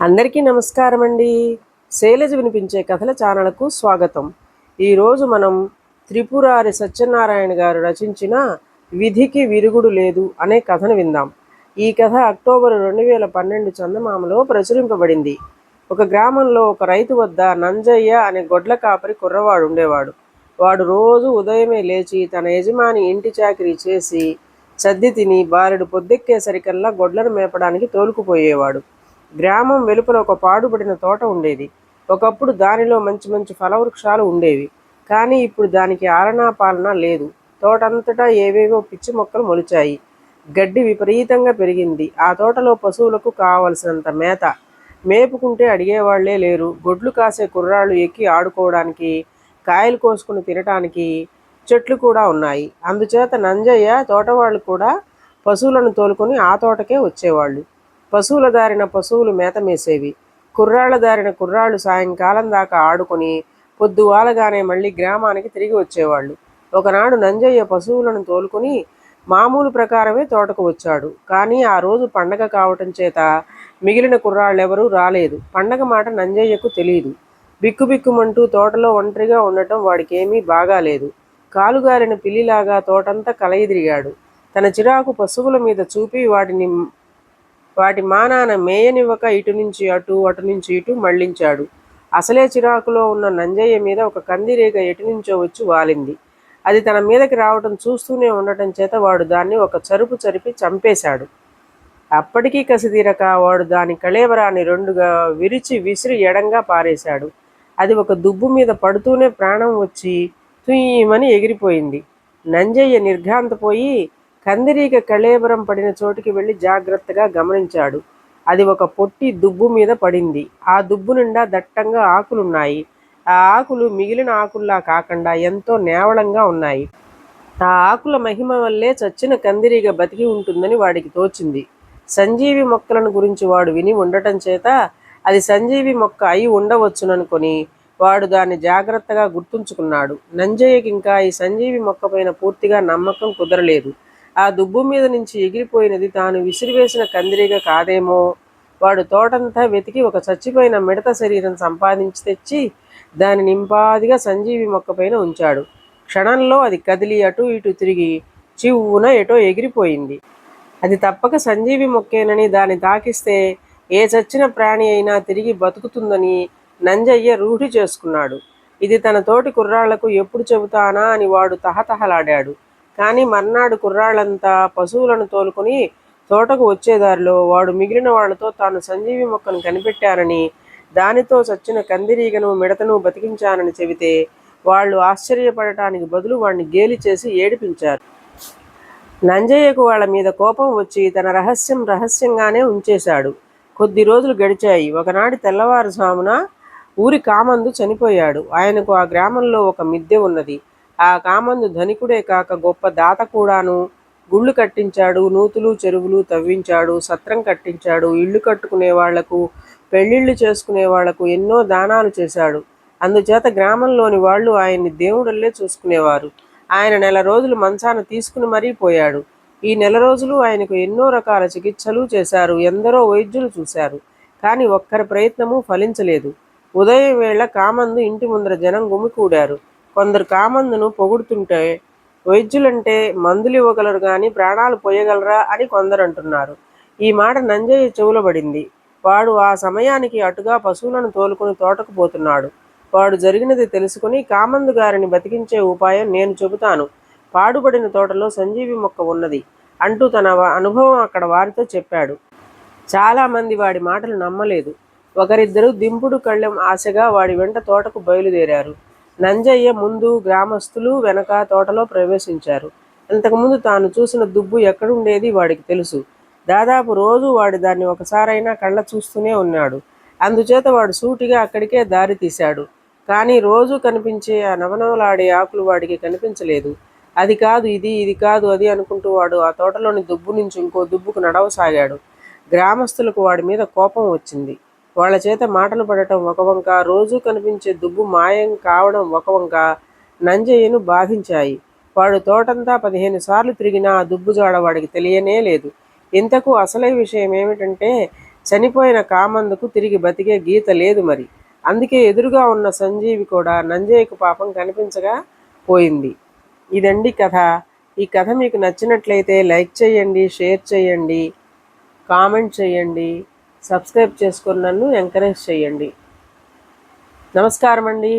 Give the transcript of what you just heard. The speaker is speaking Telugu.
అందరికీ నమస్కారం అండి శైలజ వినిపించే కథల ఛానల్కు స్వాగతం. ఈరోజు మనం త్రిపురారి సత్యనారాయణ గారు రచించిన విధికి విరుగుడు లేదు అనే కథను విందాం. ఈ కథ అక్టోబర్ రెండు వేల పన్నెండు చందమామలో ప్రచురింపబడింది. ఒక గ్రామంలో ఒక రైతు వద్ద నంజయ్య అనే గొడ్ల కాపరి కుర్రవాడు ఉండేవాడు. వాడు రోజు ఉదయమే లేచి తన యజమాని ఇంటి చాకరీ చేసి సద్ది తిని బారెడు పొద్దెక్కేసరికల్లా గొడ్లను మేపడానికి తోలుకుపోయేవాడు. గ్రామం వెలుపల ఒక పాడుబడిన తోట ఉండేది. ఒకప్పుడు దానిలో మంచి మంచి ఫలవృక్షాలు ఉండేవి. కానీ ఇప్పుడు దానికి ఆలనా పాలన లేదు. తోటంతటా ఏవేవో పిచ్చి మొక్కలు మొలిచాయి. గడ్డి విపరీతంగా పెరిగింది. ఆ తోటలో పశువులకు కావలసినంత మేత. మేపుకుంటే అడిగేవాళ్ళే లేరు. గొడ్లు కాసే కుర్రాళ్ళు ఎక్కి ఆడుకోవడానికి కాయలు కోసుకుని తినటానికి చెట్లు కూడా ఉన్నాయి. అందుచేత నంజయ్య తోటవాళ్ళు కూడా పశువులను తోలుకొని ఆ తోటకే వచ్చేవాళ్ళు. పశువుల దారిన పశువులు మేతమేసేవి కుర్రాళ్ళ దారిన కుర్రాళ్ళు సాయంకాలం దాకా ఆడుకొని పొద్దువాలగానే మళ్ళీ గ్రామానికి తిరిగి వచ్చేవాళ్ళు. ఒకనాడు నంజయ్య పశువులను తోలుకొని మామూలు ప్రకారమే తోటకు వచ్చాడు. కానీ ఆ రోజు పండగ కావటం చేత మిగిలిన కుర్రాళ్ళెవరూ రాలేదు. పండగ మాట నంజయ్యకు తెలియదు బిక్కుబిక్కుమంటూ తోటలో ఒంటరిగా ఉండటం వాడికేమీ బాగాలేదు. కాలుగారిన పిల్లిలాగా తోటంతా కలయిదిరిగాడు. తన చిరాకు పశువుల మీద చూపి వాటిని వాటి మానాన మేయనివ్వక ఇటు నుంచి అటు అటు నుంచి ఇటు మళ్ళించాడు అసలే చిరాకులో ఉన్న నంజయ్య మీద ఒక కందిరేగ ఎటు నుంచో వచ్చి వాలింది. అది తన మీదకి రావటం చూస్తూనే ఉండటం చేత వాడు దాన్ని ఒక చరుపు చరిపి చంపేశాడు. అప్పటికీ కసిదీరక వాడు దాని కళేవరాన్ని రెండుగా విరిచి విసిరి ఎడంగా పారేశాడు. అది ఒక దుబ్బు మీద పడుతూనే ప్రాణం వచ్చి తుయ్యమని ఎగిరిపోయింది. నంజయ్య నిర్ఘాంతపోయి కందిరీగ కళేబరం పడిన చోటికి వెళ్ళి జాగ్రత్తగా గమనించాడు. అది ఒక పొట్టి దుబ్బు మీద పడింది. ఆ దుబ్బు నిండా దట్టంగా ఆకులున్నాయి. ఆ ఆకులు మిగిలిన ఆకుల్లా కాకుండా ఎంతో నేవళంగా ఉన్నాయి. ఆ ఆకుల మహిమ వల్లే చచ్చిన కందిరీగ బతికి ఉంటుందని వాడికి తోచింది. సంజీవి మొక్కలను గురించి వాడు విని ఉండటం చేత అది సంజీవి మొక్క అయి ఉండవచ్చుననుకొని వాడు దాన్ని జాగ్రత్తగా గుర్తుంచుకున్నాడు. నంజయ్యకి ఇంకా ఈ సంజీవి మొక్క పైన పూర్తిగా నమ్మకం కుదరలేదు. ఆ దుబ్బు మీద నుంచి ఎగిరిపోయినది తాను విసిరివేసిన కందిరీగ కాదేమో. వాడు తోటంతా వెతికి ఒక చచ్చిపోయిన మిడత శరీరం సంపాదించి తెచ్చి దాని నింపాదిగా సంజీవి మొక్క పైన ఉంచాడు. క్షణంలో అది కదిలి అటు ఇటు తిరిగి చివ్వున ఎటో ఎగిరిపోయింది. అది తప్పక సంజీవి మొక్కేనని దాన్ని తాకిస్తే ఏ చచ్చిన ప్రాణి అయినా తిరిగి బతుకుతుందని నంజయ్య రూఢి చేసుకున్నాడు. ఇది తన తోటి కుర్రాళ్ళకు ఎప్పుడు చెబుతానా అని వాడు తహతహలాడాడు. కానీ మర్నాడు కుర్రాళ్ళంతా పశువులను తోలుకొని తోటకు వచ్చేదారిలో వాడు మిగిలిన వాళ్ళతో తాను సంజీవి మొక్కను కనిపెట్టానని దానితో చచ్చిన కందిరీగను మిడతను బతికించానని చెబితే వాళ్ళు ఆశ్చర్యపడటానికి బదులు వాడిని గేలి చేసి ఏడిపించారు. నంజయ్యకు వాళ్ళ మీద కోపం వచ్చి తన రహస్యం రహస్యంగానే ఉంచేశాడు. కొద్ది రోజులు గడిచాయి. ఒకనాటి తెల్లవారుజామున ఊరి కామందు చనిపోయాడు. ఆయనకు ఆ గ్రామంలో ఒక మిద్దె ఉన్నది. ఆ కామందు ధనికుడే కాక గొప్ప దాత కూడాను. గుళ్ళు కట్టించాడు నూతులు చెరువులు తవ్వించాడు సత్రం కట్టించాడు ఇళ్ళు కట్టుకునే వాళ్ళకు పెళ్ళిళ్ళు చేసుకునే వాళ్ళకు ఎన్నో దానాలు చేశాడు. అందుచేత గ్రామంలోని వాళ్ళు ఆయన్ని దేవుడల్లే చూసుకునేవారు. ఆయన నెల రోజులు మంచాన తీసుకుని మరీ పోయాడు. ఈ నెల రోజులు ఆయనకు ఎన్నో రకాల చికిత్సలు చేశారు ఎందరో వైద్యులు చూశారు. కానీ ఒక్కరి ప్రయత్నము ఫలించలేదు. ఉదయం వేళ కామందు ఇంటి ముందర జనం గుమికూడారు. కొందరు కామందును పొగుడుతుంటే వైద్యులంటే మందులు ఇవ్వగలరు కానీ ప్రాణాలు పోయగలరా? అని కొందరు అంటున్నారు ఈ మాట నంజయ్య చెవులబడింది వాడు ఆ సమయానికి అటుగా పశువులను తోలుకుని తోటకు పోతున్నాడు. వాడు జరిగినది తెలుసుకుని కామందు గారిని బతికించే ఉపాయం నేను చెబుతాను. పాడుబడిన తోటలో సంజీవి మొక్క ఉన్నది అంటూ తన అనుభవం అక్కడ వారితో చెప్పాడు. చాలామంది వాడి మాటలు నమ్మలేదు. ఒకరిద్దరు దింపుడు కళ్ళెం ఆశగా వాడి వెంట తోటకు బయలుదేరారు. నంజయ్య ముందు గ్రామస్తులు వెనక తోటలో ప్రవేశించారు. అంతకుముందు తాను చూసిన దుబ్బు ఎక్కడుండేది వాడికి తెలుసు. దాదాపు రోజు వాడు దాన్ని ఒకసారైనా కళ్ళ చూస్తూనే ఉన్నాడు. అందుచేత వాడు సూటిగా అక్కడికే దారి తీశాడు. కానీ రోజు కనిపించే ఆ నవనవలాడే ఆకులు వాడికి కనిపించలేదు. అది కాదు ఇది ఇది కాదు అది అనుకుంటూ వాడు ఆ తోటలోని దుబ్బు నుంచి ఇంకో దుబ్బుకు నడవసాగాడు. గ్రామస్తులకు వాడి మీద కోపం వచ్చింది. వాళ్ళ చేత మాటలు పడటం ఒక వంక రోజు కనిపించే దుబ్బు మాయం కావడం ఒక వంక నంజయ్యను బాధించాయి. వాడు తోటంతా పదిహేను సార్లు తిరిగినా ఆ దుబ్బు జాడ వాడికి తెలియనే లేదు. ఇంతకు అసలే విషయం ఏమిటంటే చనిపోయిన కామందుకు తిరిగి బతికే గీత లేదు మరి. అందుకే ఎదురుగా ఉన్న సంజీవి కూడా నంజయ్యకు పాపం కనిపించగా పోయింది. ఇదండి కథ. ఈ కథ మీకు నచ్చినట్లయితే లైక్ చేయండి షేర్ చేయండి కామెంట్ చేయండి. సబ్స్క్రైబ్ చేసుకుని నన్ను ఎంకరేజ్ చేయండి. నమస్కారం అండి